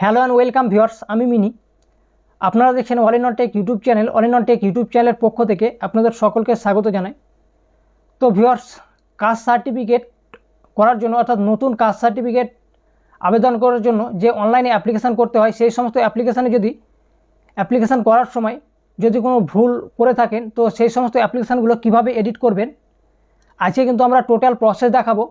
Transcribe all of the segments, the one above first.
Hello and welcome viewers, আমি মিনি। আপনারা দেখছেন all in tech YouTube channel. All in tech YouTube চ্যানেলের পক্ষ থেকে আপনাদের সকলকে স্বাগত জানাই। তো ভিউয়ার্স, কাস্ট সার্টিফিকেট করার জন্য, অর্থাৎ নতুন কাস্ট সার্টিফিকেট আবেদন করার জন্য যে অনলাইনে অ্যাপ্লিকেশান করতে হয়, সেই সমস্ত অ্যাপ্লিকেশানে যদি অ্যাপ্লিকেশান করার সময় যদি কোনো ভুল করে থাকেন, তো সেই সমস্ত অ্যাপ্লিকেশানগুলো কীভাবে এডিট করবেন, আজকে কিন্তু আমরা টোটাল প্রসেস দেখাবো।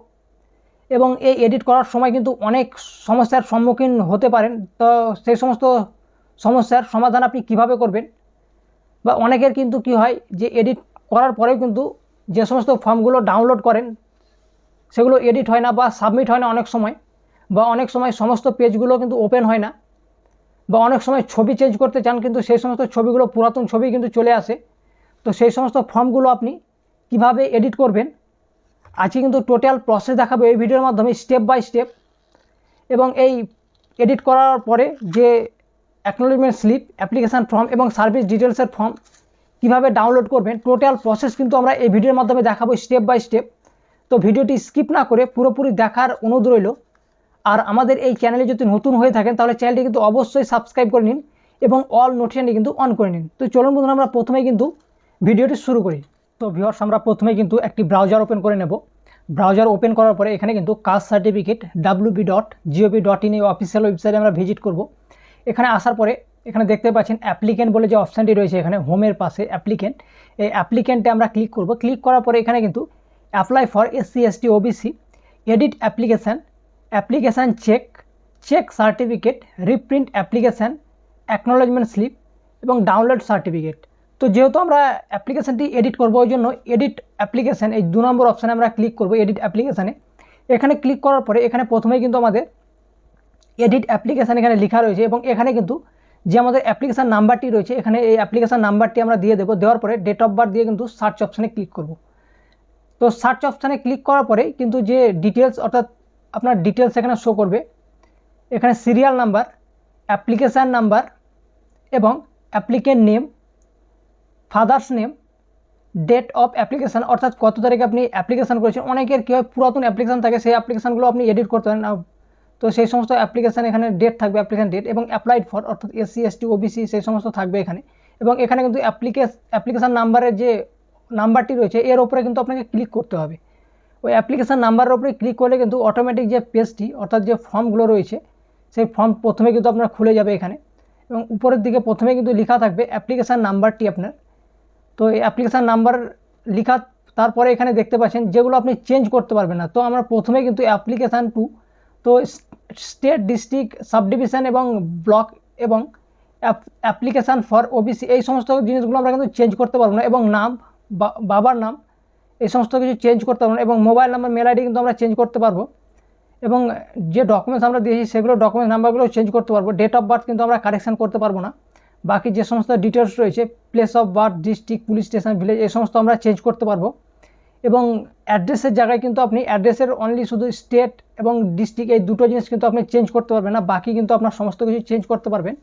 এবং এই এডিট করার সময় কিন্তু অনেক সমস্যার সম্মুখীন হতে পারেন। তো সেই সমস্ত সমস্যার সমাধান আপনি কীভাবে করবেন? বা অনেকের কিন্তু কি হয় যে এডিট করার পরেও কিন্তু যে সমস্ত ফর্মগুলো ডাউনলোড করেন, সেগুলো এডিট হয় না বা সাবমিট হয় না অনেক সময়, বা অনেক সময় সমস্ত পেজগুলো কিন্তু ওপেন হয় না, বা অনেক সময় ছবি চেঞ্জ করতে চান কিন্তু সেই সমস্ত ছবিগুলো পুরাতন ছবি কিন্তু চলে আসে। তো সেই সমস্ত ফর্মগুলো আপনি কীভাবে এডিট করবেন? আজকে কিন্তু টোটাল প্রসেস দেখাবো এই ভিডিওর মাধ্যমে স্টেপ বাই স্টেপ এবং এই এডিট করার পরে যে অ্যাকনোলেজমেন্ট স্লিপ অ্যাপ্লিকেশান ফর্ম এবং সার্ভিস ডিটেলসের ফর্ম কীভাবে ডাউনলোড করবেন টোটাল প্রসেস কিন্তু আমরা এই ভিডিওর মাধ্যমে দেখাবো স্টেপ বাই স্টেপ তো ভিডিওটি স্কিপ না করে পুরোপুরি দেখার অনুরোধ রইল। আর আমাদের এই চ্যানেলে যদি নতুন হয়ে থাকেন, তাহলে চ্যানেলটি কিন্তু অবশ্যই সাবস্ক্রাইব করে নিন এবং অল নোটিফিকেশনটি কিন্তু অন করে নিন। তো চলুন বন্ধুরা, আমরা প্রথমেই কিন্তু ভিডিওটি শুরু করি। তো ভিউয়ার্স আমরা প্রথমেই কিন্তু একটি ব্রাউজার ওপেন করে নেব। ব্রাউজার ওপেন করার পরে এখানে কিন্তু caste certificate WB dot GOB dot in এই অফিসিয়াল ওয়েবসাইটে আমরা ভিজিট করব। এখানে আসার পরে এখানে দেখতে পাচ্ছেন অ্যাপ্লিকেন্ট বলে যে অপশানটি রয়েছে এখানে হোমের পাশে অ্যাপ্লিকেন্ট এই অ্যাপ্লিকেন্টে আমরা ক্লিক করব। ক্লিক করার পরে এখানে কিন্তু apply for SC ST OBC edit application application check check certificate reprint application acknowledgement slip এবং ডাউনলোড সার্টিফিকেট তো যেহেতু আমরা অ্যাপ্লিকেশানটি এডিট করব, ওই জন্য এডিট অ্যাপ্লিকেশান এই দু নম্বর অপশানে আমরা ক্লিক করব এডিট অ্যাপ্লিকেশানে এখানে ক্লিক করার পরে এখানে প্রথমেই কিন্তু আমাদের এডিট অ্যাপ্লিকেশান এখানে লেখা রয়েছে এবং এখানে কিন্তু যে আমাদের অ্যাপ্লিকেশান নাম্বারটি রয়েছে, এখানে এই অ্যাপ্লিকেশান নাম্বারটি আমরা দিয়ে দেবো। দেওয়ার পরে ডেট অফ বার্থ দিয়ে কিন্তু সার্চ অপশানে ক্লিক করব। তো সার্চ অপশানে ক্লিক করার পরে কিন্তু যে ডিটেলস অর্থাৎ আপনার ডিটেলস এখানে শো করবে। এখানে সিরিয়াল নাম্বার অ্যাপ্লিকেশান নাম্বার এবং applicant name father's name date of application অর্থাৎ কত তারিখে আপনি অ্যাপ্লিকেশান করেছেন। অনেকের কী হয়, পুরাতন অ্যাপ্লিকেশান থাকে, সেই অ্যাপ্লিকেশানগুলো আপনি এডিট করতে পারেন। তো সেই সমস্ত অ্যাপ্লিকেশান এখানে ডেট থাকবে অ্যাপ্লিকেশান ডেট এবং অ্যাপ্লাইড ফর অর্থাৎ এসসি এসটি ওবিসি সেই সমস্ত থাকবে এখানে। এবং এখানে কিন্তু অ্যাপ্লিকেশ অ্যাপ্লিকেশান নাম্বারের যে নাম্বারটি রয়েছে, এর ওপরে কিন্তু আপনাকে ক্লিক করতে হবে। ওই অ্যাপ্লিকেশান নাম্বারের ওপরে ক্লিক করলে কিন্তু অটোমেটিক যে পেজটি অর্থাৎ যে ফর্মগুলো রয়েছে, সেই ফর্ম প্রথমে কিন্তু আপনার খুলে যাবে এখানে। এবং উপরের দিকে প্রথমে কিন্তু লেখা থাকবে অ্যাপ্লিকেশান নাম্বারটি আপনার। তো এই অ্যাপ্লিকেশান নাম্বার লেখা তারপরে এখানে দেখতে পাচ্ছেন যেগুলো আপনি চেঞ্জ করতে পারবেন না। তো আমরা প্রথমে কিন্তু অ্যাপ্লিকেশান টু তো স্টেট ডিস্ট্রিক্ট সাব সাবডিভিশন এবং ব্লক এবং অ্যাপ্লিকেশান ফর ওবিসি এই সমস্ত জিনিসগুলো আমরা কিন্তু চেঞ্জ করতে পারব না এবং নাম বাবার নাম এই সমস্ত কিছু চেঞ্জ করতে পারব না এবং মোবাইল নাম্বার মেল আইডি কিন্তু আমরা চেঞ্জ করতে পারব এবং যে ডকুমেন্টস আমরা দিয়েছি সেগুলো ডকুমেন্টস নাম্বারগুলো চেঞ্জ করতে পারব। ডেট অফ বার্থ কিন্তু আমরা কারেকশান করতে পারব না। বাকি যে সমস্ত ডিটেলস রয়েছে place of birth district police station village এই সমস্ত আমরা চেঞ্জ করতে পারব। এবং অ্যাড্রেসের জায়গায় কিন্তু আপনি অ্যাড্রেসের অনলি শুধু স্টেট এবং ডিস্ট্রিক্ট এই দুটো জিনিস কিন্তু আপনি চেঞ্জ করতে পারবেন না, বাকি কিন্তু আপনার সমস্ত কিছু চেঞ্জ করতে পারবেন।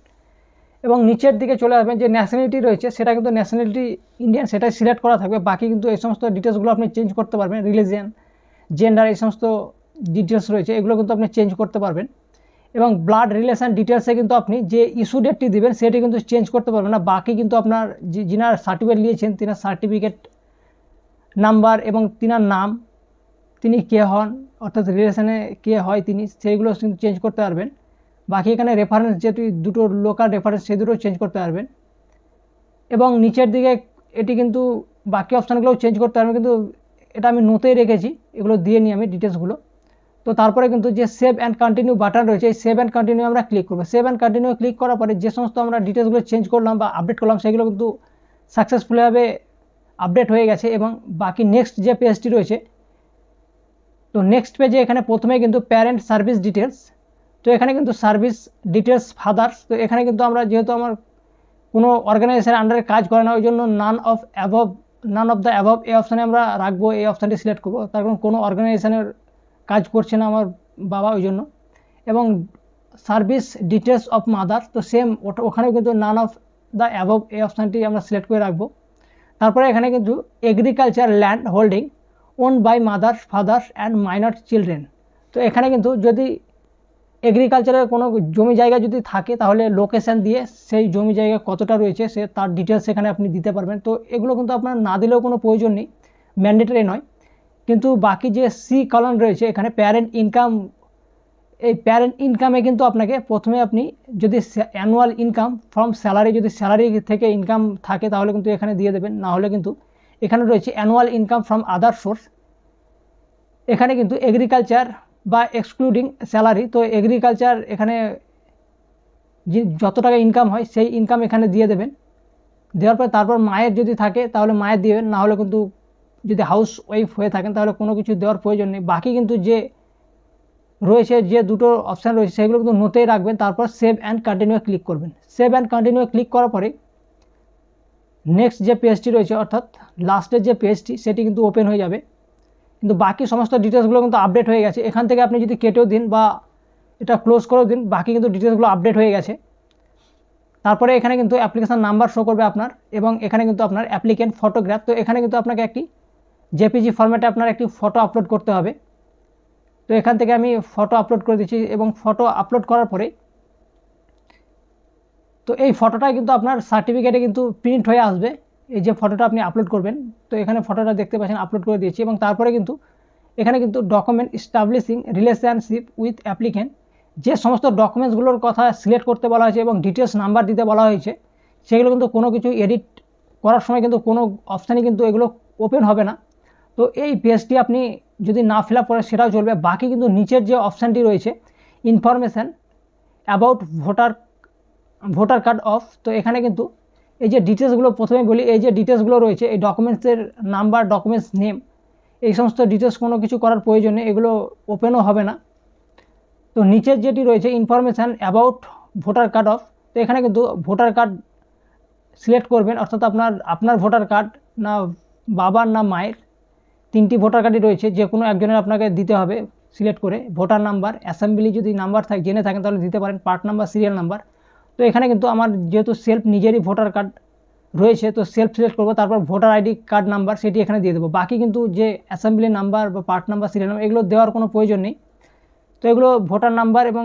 এবং নিচের দিকে চলে আসবেন, যে ন্যাশনালিটি রয়েছে, সেটা কিন্তু ন্যাশনালিটি ইন্ডিয়ান সেটাই সিলেক্ট করা থাকবে। বাকি কিন্তু এই সমস্ত ডিটেলসগুলো আপনি চেঞ্জ করতে পারবেন রিলিজিয়ান জেন্ডার এই সমস্ত ডিটেলস রয়েছে, এগুলো কিন্তু আপনি চেঞ্জ করতে পারবেন। এবং ব্লাড রিলেশন ডিটেলসে কিন্তু আপনি যে ইস্যু ডেটটি দেবেন, সেটি কিন্তু চেঞ্জ করতে পারবেন না। বাকি কিন্তু আপনার যিনার সার্টিফিকেট নিয়েছেন তিনার সার্টিফিকেট নাম্বার এবং তিনার নাম, তিনি কে হন, অর্থাৎ রিলেশনে কে হয় তিনি, সেইগুলো কিন্তু চেঞ্জ করতে পারবেন। বাকি এখানে রেফারেন্স যেটি, দুটো লোকাল রেফারেন্স সেই দুটো চেঞ্জ করতে পারবেন। এবং নিচের দিকে এটি কিন্তু বাকি অপশানগুলোও চেঞ্জ করতে পারবেন, কিন্তু এটা আমি নোতেই রেখেছি, এগুলো দিয়ে নিই আমি ডিটেলসগুলো তো তারপরে কিন্তু যে সেভ অ্যান্ড কন্টিনিউ বাটন রয়েছে, এই সেভ অ্যান্ড কন্টিনিউ আমরা ক্লিক করব। সেভ অ্যান্ড কন্টিনিউ ক্লিক করার পরে যে সমস্ত আমরা ডিটেলসগুলো চেঞ্জ করলাম বা আপডেট করলাম, সেগুলো কিন্তু সাকসেসফুলভাবে আপডেট হয়ে গেছে এবং বাকি নেক্সট যে পেজটি রয়েছে, তো নেক্সট পেজে এখানে প্রথমে কিন্তু প্যারেন্ট সার্ভিস ডিটেলস তো এখানে কিন্তু সার্ভিস ডিটেলস ফাদার্স তো এখানে কিন্তু আমরা যেহেতু আমার কোনো অর্গানাইজেশনের আন্ডারে কাজ করে না, ওই জন্য none of above none of the above এই অপশানে আমরা রাখব, এই অপশানটি সিলেক্ট করব। তার কারণ কোনো অর্গানাইজেশনের কাজ করছে না আমার বাবা ওই জন্য। এবং সার্ভিস ডিটেলস অফ মাদার তো সেম ওটা, ওখানেও কিন্তু নান অফ দ্য অ্যাভব এই অপশানটি আমরা সিলেক্ট করে রাখব। তারপরে এখানে কিন্তু agriculture land holding own by mother's father's and minor children তো এখানে কিন্তু যদি এগ্রিকালচারের কোনো জমি জায়গা যদি থাকে, তাহলে লোকেশান দিয়ে সেই জমি জায়গা কতটা রয়েছে, সে তার ডিটেলস সেখানে আপনি দিতে পারবেন। তো এগুলো কিন্তু আপনার না দিলেও কোনো প্রয়োজন নেই ম্যান্ডেটারি নয়। কিন্তু বাকি যে সি কলন রয়েছে, এখানে প্যারেন্ট ইনকাম এই প্যারেন্ট ইনকামে কিন্তু আপনাকে প্রথমে আপনি যদি অ্যানুয়াল ইনকাম ফ্রম স্যালারি যদি স্যালারি থেকে ইনকাম থাকে, তাহলে কিন্তু এখানে দিয়ে দেবেন। না হলে কিন্তু এখানে রয়েছে annual income from other source এখানে কিন্তু এগ্রিকালচার বা এক্সক্লুডিং স্যালারি তো এগ্রিকালচার এখানে যত টাকা ইনকাম হয়, সেই ইনকাম এখানে দিয়ে দেবেন। দেওয়ার পর তারপর মায়ের যদি থাকে, তাহলে মায়ের দিবেন। না হলে কিন্তু যদি হাউস ওয়াইফ হয়ে থাকেন, তাহলে কোনো কিছু দেওয়ার প্রয়োজন নেই। বাকি কিন্তু যে রয়েছে, যে দুটো অপশান রয়েছে, সেগুলো কিন্তু নোতেই রাখবেন, তারপর সেভ অ্যান্ড কন্টিনিউ ক্লিক করবেন। সেভ অ্যান্ড কন্টিনিউ ক্লিক করার পরে নেক্সট যে পেজটি রয়েছে, অর্থাৎ লাস্টের যে পেজটি সেটি কিন্তু ওপেন হয়ে যাবে। কিন্তু বাকি সমস্ত ডিটেলসগুলো কিন্তু আপডেট হয়ে গেছে। এখান থেকে আপনি যদি কেটেও দিন বা এটা ক্লোজ করেও দিন, বাকি কিন্তু ডিটেলসগুলো আপডেট হয়ে গেছে। তারপরে এখানে কিন্তু অ্যাপ্লিকেশান নাম্বার শো করবে আপনার, এবং এখানে কিন্তু আপনার অ্যাপ্লিকেন্ট ফটোগ্রাফ তো এখানে কিন্তু আপনাকে একটি জেপিজি ফরম্যাটে আপনার একটি ফটো আপলোড করতে হবে। তো এখান থেকে আমি ফটো আপলোড করে দিচ্ছি এবং ফটো আপলোড করার পরে তো এই ফটোটা কিন্তু আপনার সার্টিফিকেটে কিন্তু প্রিন্ট হয়ে আসবে। এই যে ফটোটা আপনি আপলোড করবেন, তো এখানে ফটোটা দেখতে পাচ্ছেন আপলোড করে দিয়েছি এবং তারপরে কিন্তু এখানে কিন্তু document establishing relationship with applicant যে সমস্ত ডকুমেন্টসগুলোর কথা সিলেক্ট করতে বলা হয়েছে এবং ডিটেলস নাম্বার দিতে বলা হয়েছে, সেগুলো কিন্তু কোনো কিছু এডিট করার সময় কিন্তু কোনো অপশানই কিন্তু এগুলো ওপেন হবে না। তো এই পেজটি আপনি যদি না ফিল আপ করেন, সেটাও চলবে। বাকি কিন্তু নিচের যে অপশানটি রয়েছে information about voter voter card of তো এখানে কিন্তু এই যে ডিটেলসগুলো প্রথমে বলি, এই যে ডিটেলসগুলো রয়েছে, এই ডকুমেন্টসের নাম্বার ডকুমেন্টস নেম এই সমস্ত ডিটেলস কোনো কিছু করার প্রয়োজন এগুলো ওপেনও হবে না। তো নিচের যেটি রয়েছে information about voter card of তো এখানে কিন্তু ভোটার কার্ড সিলেক্ট করবেন, অর্থাৎ আপনার আপনার ভোটার কার্ড না বাবার না মায়ের তিনটি ভোটার কার্ডই রয়েছে, যে কোনো একজনের আপনাকে দিতে হবে, সিলেক্ট করে ভোটার নাম্বার, অ্যাসেম্বলি যদি নাম্বার থাকে, জেনে থাকেন তাহলে দিতে পারেন, পার্ট নাম্বার, সিরিয়াল নাম্বার। তো এখানে কিন্তু আমার যেহেতু সেলফ নিজেরই ভোটার কার্ড রয়েছে, তো সেলফ সিলেক্ট করব, তারপর ভোটার আইডি কার্ড নাম্বার সেটি এখানে দিয়ে দেবো। বাকি কিন্তু যে অ্যাসেম্বলি নাম্বার বা পার্ট নাম্বার, সিরিয়াল নাম্বার, এগুলো দেওয়ার কোনো প্রয়োজন নেই। তো এগুলো ভোটার নাম্বার এবং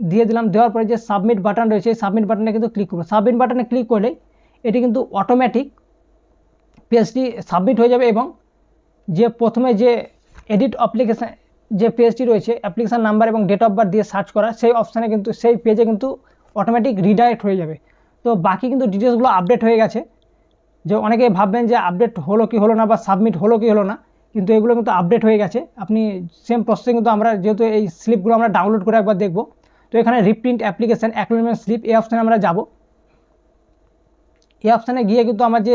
দিয়ে দিলাম, দেওয়ার পরে যে সাবমিট বাটন রয়েছে, এই সাবমিট বাটনে কিন্তু ক্লিক করব। সাবমিট বাটনে ক্লিক করলে এটি কিন্তু অটোমেটিক পেজটি সাবমিট হয়ে যাবে এবং যে প্রথমে যে এডিট অ্যাপ্লিকেশান যে পেজটি রয়েছে অ্যাপ্লিকেশান নাম্বার এবং ডেট অফ বার্থ দিয়ে সার্চ করা, সেই অপশানে কিন্তু, সেই পেজে কিন্তু অটোমেটিক রিডাইরেক্ট হয়ে যাবে। তো বাকি কিন্তু ডিটেলসগুলো আপডেট হয়ে গেছে। যে অনেকে ভাববেন যে আপডেট হলো কি হলো না বা সাবমিট হলো কি হলো না, কিন্তু এগুলো কিন্তু আপডেট হয়ে গেছে। আপনি সেম প্রসেসে কিন্তু আমরা যেহেতু এই স্লিপগুলো আমরা ডাউনলোড করে একবার দেখব। তো এখানে রিপ্রিন্ট অ্যাপ্লিকেশান অ্যাকনোলজমেন্ট স্লিপ এই অপশানে আমরা যাব। এই অপশানে গিয়ে কিন্তু আমার যে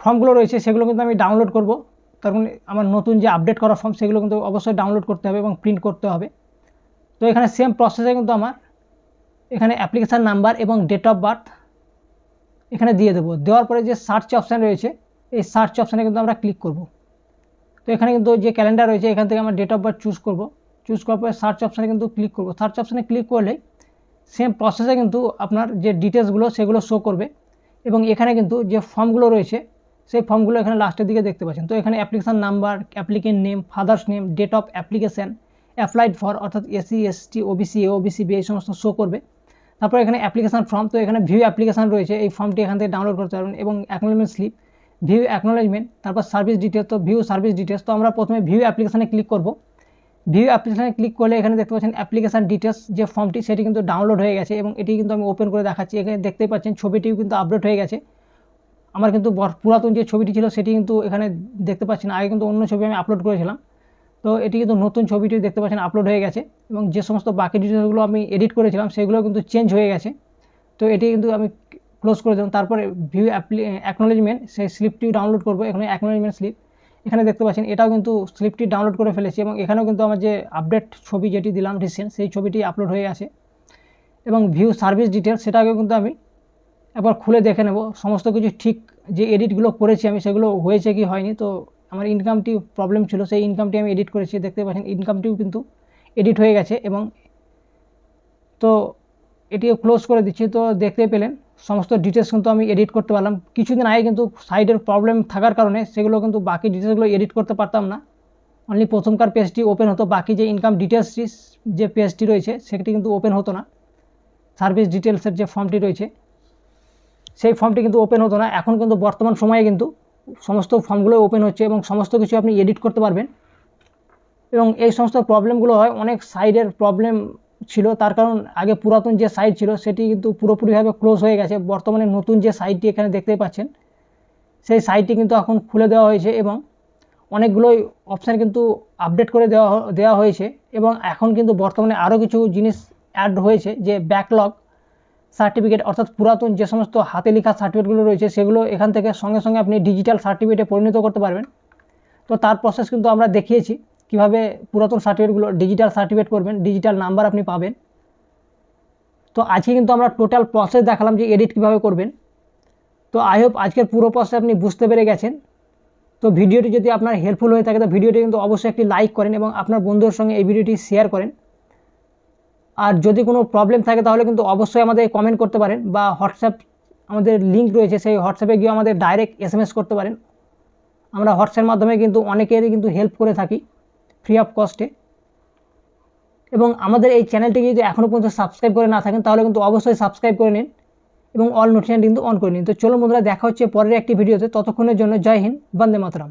ফর্মগুলো রয়েছে, সেগুলো কিন্তু আমি ডাউনলোড করব। তার মানে আমার নতুন যে আপডেট করা ফর্ম সেগুলো কিন্তু অবশ্যই ডাউনলোড করতে হবে এবং প্রিন্ট করতে হবে। তো এখানে সেম প্রসেসে কিন্তু আমার এখানে অ্যাপ্লিকেশান নাম্বার এবং ডেট অফ বার্থ এখানে দিয়ে দেবো। দেওয়ার পরে যে সার্চ অপশান রয়েছে, এই সার্চ অপশানে কিন্তু আমরা ক্লিক করব। তো এখানে কিন্তু যে ক্যালেন্ডার রয়েছে, এখান থেকে আমরা ডেট অফ বার্থ চুজ করব। চুজ করার পরে সার্চ অপশানে কিন্তু ক্লিক করব। সার্চ অপশানে ক্লিক করলে সেম প্রসেসে কিন্তু আপনার যে ডিটেলসগুলো সেগুলো শো করবে। এবং এখানে কিন্তু যে ফর্মগুলো রয়েছে সেই ফর্মগুলো এখানে লাস্টের দিকে দেখতে পাচ্ছেন। তো এখানে application number applicant name father's name date of application applied for অর্থাৎ SC ST OBC A OBC B এই সমস্ত শো করবে। তারপর এখানে অ্যাপ্লিকেশান ফর্ম তো এখানে ভিউ অ্যাপ্লিকেশান রয়েছে। এই ফর্মটি এখান থেকে ডাউনলোড করতে পারবেন এবং অ্যাকনোলজমেন্ট স্লিপ ভিউ অ্যাকনোলজমেন্ট তারপর সার্ভিস ডিটেলস তো ভিউ সার্ভিস ডিটেলস তো আমরা প্রথমে ভিউ অ্যাপ্লিকেশানে ক্লিক করব। ভিউ অ্যাপ্লিকেশানে ক্লিক করলে এখানে দেখতে পাচ্ছেন অ্যাপ্লিকেশান ডিটেলস যে ফর্মটি সেটি কিন্তু ডাউনলোড হয়ে গেছে এবং এটি কিন্তু আমি ওপেন করে দেখাচ্ছি। এখানে দেখতেই পাচ্ছেন ছবিটিও কিন্তু আপলোড হয়ে গেছে। আমার কিন্তু পুরাতন যে ছবিটি ছিল সেটি কিন্তু এখানে দেখতে পাচ্ছি না। আগে কিন্তু অন্য ছবি আমি আপলোড করেছিলাম। তো এটি কিন্তু নতুন ছবিটি দেখতে পাচ্ছেন আপলোড হয়ে গেছে এবং যে সমস্ত বাকি ডিটেলসগুলো আমি এডিট করেছিলাম সেগুলো কিন্তু চেঞ্জ হয়ে গেছে। তো এটি কিন্তু আমি ক্লোজ করে দিলাম। তারপরে ভিউ অ্যাপ্লি অ্যাকনোলজমেন্ট সেই স্লিপটি ডাউনলোড করব। এখানে অ্যাকনোলজমেন্ট স্লিপ এখানে দেখতে পাচ্ছেন, এটাও কিন্তু স্লিপটি ডাউনলোড করে ফেলেছি এবং এখানেও কিন্তু আমার যে আপডেট ছবি যেটি দিলাম রিসেন্ট সেই ছবিটি আপলোড হয়ে আছে এবং ভিউ সার্ভিস ডিটেলস সেটাকেও কিন্তু আমি একবার খুলে দেখে নেব। সমস্ত কিছু ঠিক যে এডিটগুলো করেছি আমি, সেগুলো হয়েছে কি হয়নি? তো আমার ইনকামটি প্রবলেম ছিল, সেই ইনকামটি আমি এডিট করেছি। দেখতে পাচ্ছেন ইনকামটিও কিন্তু এডিট হয়ে গেছে এবং তো এটিও ক্লোজ করে দিচ্ছি। তো দেখতে পেলেন, সমস্ত ডিটেলস কিন্তু আমি এডিট করতে পারলাম। কিছুদিন আগে কিন্তু সাইডের প্রবলেম থাকার কারণে সেগুলো কিন্তু বাকি ডিটেলসগুলো এডিট করতে পারতাম না। অনলি প্রথমকার পেজটি ওপেন হতো, বাকি যে ইনকাম ডিটেলসটি যে পেজটি রয়েছে, সেটি কিন্তু ওপেন হতো না। সার্ভিস ডিটেলসের যে ফর্মটি রয়েছে সেই ফর্মটি কিন্তু ওপেন হতো না। এখন কিন্তু বর্তমান সময়ে কিন্তু সমস্ত ফর্মগুলো ওপেন হচ্ছে এবং সমস্ত কিছু আপনি এডিট করতে পারবেন। এবং এই সমস্ত প্রবলেমগুলো হয়, অনেক সাইডের প্রবলেম ছিল। তার কারণ আগে পুরাতন যে সাইট ছিল, সেটি কিন্তু পুরোপুরিভাবে ক্লোজ হয়ে গেছে। বর্তমানে নতুন যে সাইটটি এখানে দেখতে পাচ্ছেন, সেই সাইটটি কিন্তু এখন খুলে দেওয়া হয়েছে এবং অনেকগুলোই অপশান কিন্তু আপডেট করে দেওয়া দেওয়া হয়েছে। এবং এখন কিন্তু বর্তমানে আরও কিছু জিনিস অ্যাড হয়েছে, যে ব্যাকলগ সার্টিফিকেট, অর্থাৎ পুরাতন যে সমস্ত হাতে লেখা সার্টিফিকেটগুলো রয়েছে, সেগুলো এখান থেকে সঙ্গে সঙ্গে আপনি ডিজিটাল সার্টিফিকেটে পরিণত করতে পারবেন। তো তার প্রসেস কিন্তু আমরা দেখিয়েছি, কীভাবে পুরাতন সার্টিফিকেটগুলো ডিজিটাল সার্টিফিকেট করবেন ডিজিটাল নাম্বার আপনি পাবেন। তো আজকে কিন্তু আমরা টোটাল প্রসেস দেখালাম যে এডিট কীভাবে করবেন। তো আই হোপ আজকের পুরো প্রসেস আপনি বুঝতে পেরে গেছেন। তো ভিডিওটি যদি আপনার হেল্পফুল হয়ে থাকে, তো ভিডিওটি কিন্তু অবশ্যই একটি লাইক করেন এবং আপনার বন্ধুদের সঙ্গে এই ভিডিওটি শেয়ার করেন। আর যদি কোনো প্রবলেম থাকে তাহলে কিন্তু অবশ্যই আমাদের কমেন্ট করতে পারেন বা হোয়াটসঅ্যাপ আমাদের লিঙ্ক রয়েছে, সেই হোয়াটসঅ্যাপে গিয়ে আমাদের ডাইরেক্ট এস করতে পারেন। আমরা হোয়াটসঅ্যাপের মাধ্যমে কিন্তু অনেকেরই কিন্তু হেল্প করে থাকি ফ্রি অফ কস্টে এবং আমাদের এই চ্যানেলটিকে যদি এখনও পর্যন্ত সাবস্ক্রাইব করে না থাকেন তাহলে কিন্তু অবশ্যই সাবস্ক্রাইব করে নিন এবং অল নোটিফিকেশন কিন্তু অন করে নিন। তো চলুন বন্ধুরা, দেখা হচ্ছে পরের একটি ভিডিওতে ততক্ষণের জন্য জয় হিন্দ, বন্দে মাতরম।